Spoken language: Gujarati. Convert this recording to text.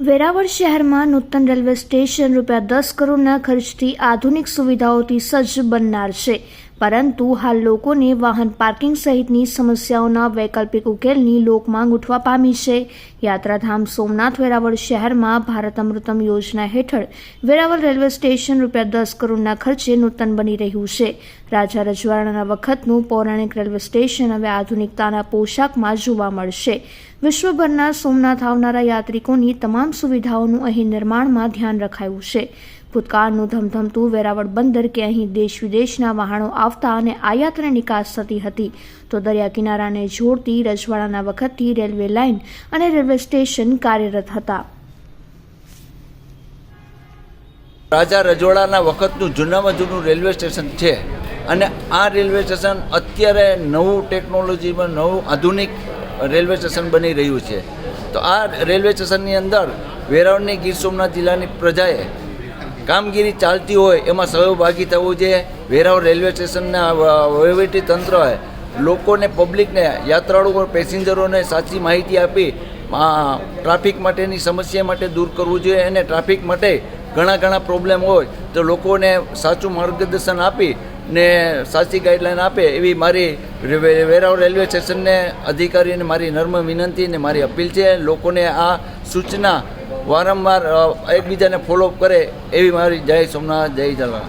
વેરાવળ શહેરમાં નૂતન રેલવે સ્ટેશન રૂપિયા દસ કરોડના ખર્ચથી આધુનિક સુવિધાઓથી સજ્જ બનનાર છે. પરંતુ હાલ લોકોને વાહન પાર્કિંગ સહિતની સમસ્યાઓના વૈકલ્પિક ઉકેલની લોકમાંગ ઉઠવા પામી છે. યાત્રાધામ સોમનાથ વેરાવળ શહેરમાં ભારત અમૃતમ યોજના હેઠળ વેરાવળ રેલવે સ્ટેશન રૂપિયા દસ કરોડના ખર્ચે નૂતન બની રહ્યું છે. રાજા રજવાડાના વખતનું પૌરાણિક રેલવે સ્ટેશન હવે આધુનિકતાના પોશાકમાં જોવા મળશે. વિશ્વભરના સોમનાથ આવનારા યાત્રિકોની તમામ સુવિધાઓનું અહીં નિર્માણમાં ધ્યાન રખાયું છે. ભૂતકાળનું ધમધમતું વેરાવળ બંદર કે અહીં દેશ વિદેશના વાહનો આવતા અને આયાત અને નિકાસ થતી હતી, તો દરિયા કિનારાને જોડતી રજવાડાના વખતથી રેલવે લાઇન અને રેલવે સ્ટેશન કાર્યરત હતા. રાજા રજવાડાના વખતનું જૂનામાં જૂનું રેલવે સ્ટેશન છે અને આ રેલવે સ્ટેશન અત્યારે નવું ટેકનોલોજીમાં નવું આધુનિક રેલવે સ્ટેશન બની રહ્યું છે. તો આ રેલવે સ્ટેશનની અંદર વેરાવળની ગીર સોમનાથ જિલ્લાની પ્રજાએ કામગીરી ચાલતી હોય એમાં સહભાગી થવું જોઈએ. વેરાવળ રેલવે સ્ટેશનના વહીવટી તંત્રએ લોકોને, પબ્લિકને યાત્રાળુઓ પેસેન્જરોને સાચી માહિતી આપી ટ્રાફિક માટેની સમસ્યા માટે દૂર કરવું જોઈએ અને ટ્રાફિક માટે ઘણા ઘણા પ્રોબ્લેમ હોય તો લોકોને સાચું માર્ગદર્શન આપી ને સાચી ગાઈડલાઈન આપે એવી મારી વેરાવ રેલવે સ્ટેશનને અધિકારીને મારી નર્મ વિનંતી ને મારી અપીલ છે. લોકોને આ સૂચના વારંવાર એકબીજાને ફોલોઅપ કરે એવી મારી જય સોમનાથ, જય જલારામ